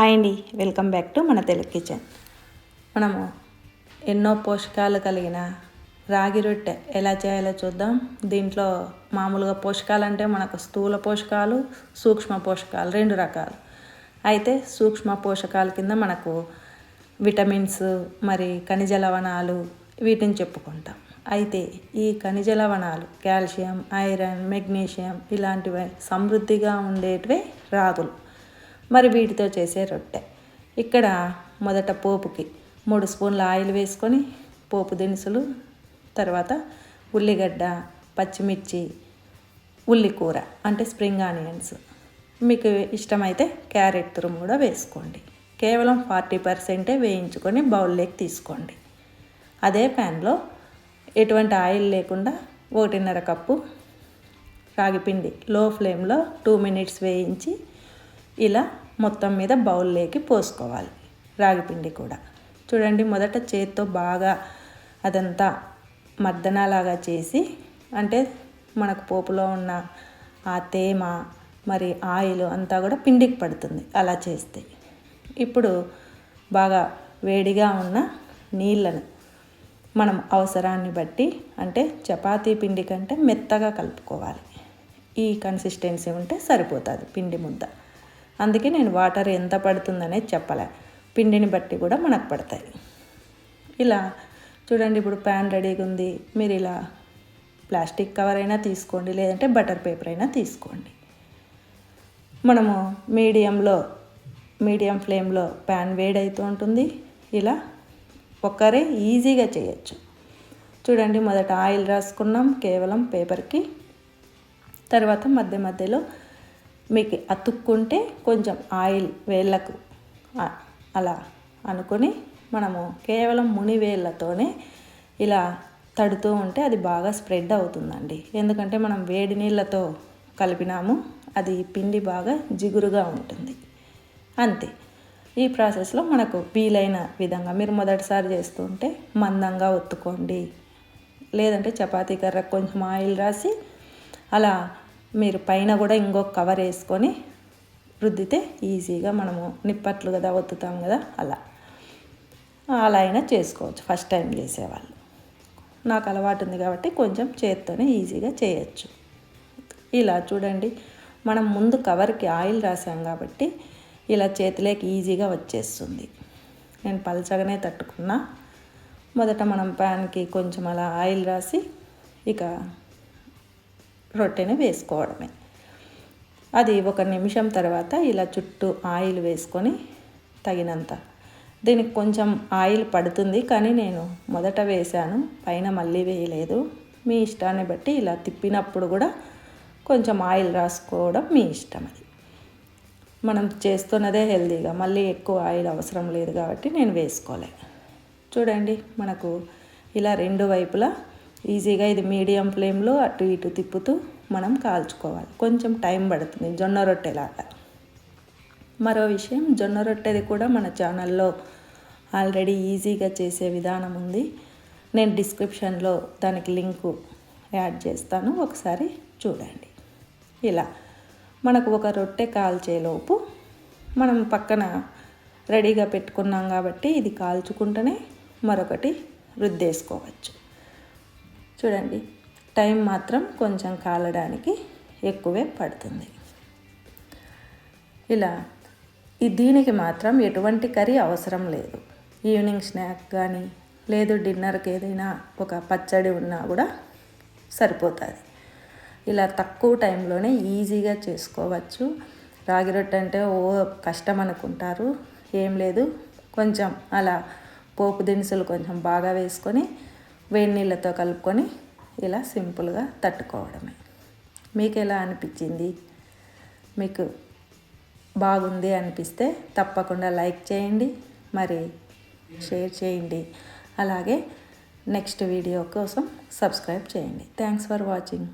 Hi అండి welcome back to మన Telugu kitchen. మనము ఎన్నో పోషకాలు కలిగిన రాగి రొట్టె ఎలా చేయాలో చూద్దాం. దీంట్లో మామూలుగా పోషకాలు అంటే మనకు స్థూల పోషకాలు సూక్ష్మ పోషకాలు రెండు రకాలు. అయితే సూక్ష్మ పోషకాల కింద మనకు విటమిన్స్ మరి ఖనిజ లవణాలు వీటిని చెప్పుకుంటాం. అయితే ఈ ఖనిజ లవణాలు కాల్షియం ఐరన్ మెగ్నీషియం ఇలాంటివి సమృద్ధిగా ఉండేటివే రాగులు. మరి వీటితో చేసే రొట్టె. ఇక్కడ మొదట పోపుకి మూడు స్పూన్ల ఆయిల్ వేసుకొని పోపు దినుసులు తర్వాత ఉల్లిగడ్డ పచ్చిమిర్చి ఉల్లి కూర అంటే స్ప్రింగ్ ఆనియన్స్. మీకు ఇష్టమైతే క్యారెట్ తురుము కూడా వేసుకోండి. కేవలం ఫార్టీ పర్సెంటే వేయించుకొని బౌల్లోకి తీసుకోండి. అదే ప్యాన్లో ఎటువంటి ఆయిల్ లేకుండా ఒకటిన్నర కప్పు రాగిపిండి లో ఫ్లేమ్లో టూ మినిట్స్ వేయించి ఇలా మొత్తం మీద బౌల్లోకి పోసుకోవాలి. రాగిపిండి కూడా. చూడండి మొదట చేత్తో బాగా అదంతా మర్దనలాగా చేసి అంటే మనకు పోపులో ఉన్న ఆ తేమ మరి ఆయిల్ అంతా కూడా పిండికి పడుతుంది అలా చేస్తే. ఇప్పుడు బాగా వేడిగా ఉన్న నీళ్ళను మనం అవసరాన్ని బట్టి అంటే చపాతీ పిండి కంటే మెత్తగా కలుపుకోవాలి. ఈ కన్సిస్టెన్సీ ఉంటే సరిపోతుంది పిండి ముద్ద. అందుకే నేను వాటర్ ఎంత పడుతుందనేది చెప్పలే. పిండిని బట్టి కూడా మనకు పడతాయి. ఇలా చూడండి ఇప్పుడు ప్యాన్ రెడీగా ఉంది. మీరు ఇలా ప్లాస్టిక్ కవర్ అయినా తీసుకోండి లేదంటే బటర్ పేపర్ అయినా తీసుకోండి. మనము మీడియంలో మీడియం ఫ్లేమ్లో ప్యాన్ వేడైతూ ఉంటుంది. ఇలా ఒక్కరే ఈజీగా చేయొచ్చు. చూడండి మొదట ఆయిల్ రాసుకున్నాం కేవలం పేపర్కి. తర్వాత మధ్య మధ్యలో మీకు అతుక్కుంటే కొంచెం ఆయిల్ వేళ్ళకు. అలా అనుకొని మనము కేవలం ముని వేళ్ళతోనే ఇలా తడుతూ ఉంటే అది బాగా స్ప్రెడ్ అవుతుందండి. ఎందుకంటే మనం వేడి నీళ్ళతో కలిపినాము అది పిండి బాగా జిగురుగా ఉంటుంది. అంతే. ఈ ప్రాసెస్లో మనకు వీలైన విధంగా మీరు మొదటిసారి చేస్తుంటే మందంగా ఒత్తుకోండి. లేదంటే చపాతీ కర్ర కొంచెం ఆయిల్ రాసి అలా మీరు పైన కూడా ఇంకొక కవర్ వేసుకొని రుద్దితే ఈజీగా మనము నిప్పట్లు కదా ఒత్తుతాం కదా అలా. అలా అయినా చేసుకోవచ్చు. ఫస్ట్ టైం చేసేవాళ్ళు. నాకు అలవాటు ఉంది కాబట్టి కొంచెం చేత్తోనే ఈజీగా చేయొచ్చు. ఇలా చూడండి. మనం ముందు కవర్కి ఆయిల్ రాసాం కాబట్టి ఇలా చేతిలోకి ఈజీగా వచ్చేస్తుంది. నేను పలచగానే తట్టుకున్నా. మొదట మనం ప్యాన్కి కొంచెం అలా ఆయిల్ రాసి ఇక రొట్టెని వేసుకోవడమే. అది ఒక నిమిషం తర్వాత ఇలా చుట్టూ ఆయిల్ వేసుకొని తగినంత. దీనికి కొంచెం ఆయిల్ పడుతుంది కానీ నేను మొదట వేశాను పైన మళ్ళీ వేయలేదు. మీ ఇష్టాన్ని బట్టి ఇలా తిప్పినప్పుడు కూడా కొంచెం ఆయిల్ రాసుకోవడం మీ ఇష్టం అది. మనం చేస్తున్నదే హెల్తీగా మళ్ళీ ఎక్కువ ఆయిల్ అవసరం లేదు కాబట్టి నేను వేసుకోలే చూడండి మనకు ఇలా రెండు వైపులా ఈజీగా ఇది మీడియం ఫ్లేమ్లో అటు ఇటు తిప్పుతూ మనం కాల్చుకోవాలి. కొంచెం టైం పడుతుంది. జొన్న రొట్టెలాగా. మరో విషయం జొన్న రొట్టెది కూడా మన ఛానల్లో ఆల్రెడీ ఈజీగా చేసే విధానం ఉంది. నేను డిస్క్రిప్షన్లో దానికి లింకు యాడ్ చేస్తాను. ఒకసారి చూడండి. ఇలా మనకు ఒక రొట్టె కాల్చేలోపు మనం పక్కన రెడీగా పెట్టుకున్నాం కాబట్టి ఇది కాల్చుకుంటేనే మరొకటి రుద్దేసుకోవచ్చు. చూడండి టైం మాత్రం కొంచెం కాలడానికి ఎక్కువే పడుతుంది. ఇలా ఈ దీనికి మాత్రం ఎటువంటి కర్రీ అవసరం లేదు. ఈవినింగ్ స్నాక్ కానీ లేదు డిన్నర్కి ఏదైనా ఒక పచ్చడి ఉన్నా కూడా సరిపోతుంది. ఇలా తక్కువ టైంలోనే ఈజీగా చేసుకోవచ్చు. రాగి రొట్టె అంటే ఓ కష్టం అనుకుంటారు. ఏం లేదు కొంచెం అలా పోపు దినుసులు కొంచెం బాగా వేసుకొని వేడి నీళ్ళతో కలుపుకొని ఇలా సింపుల్గా తట్టుకోవడమే. మీకు ఎలా అనిపించింది? మీకు బాగుంది అనిపిస్తే తప్పకుండా లైక్ చేయండి మరి షేర్ చేయండి. అలాగే నెక్స్ట్ వీడియో కోసం సబ్స్క్రైబ్ చేయండి. Thanks for watching.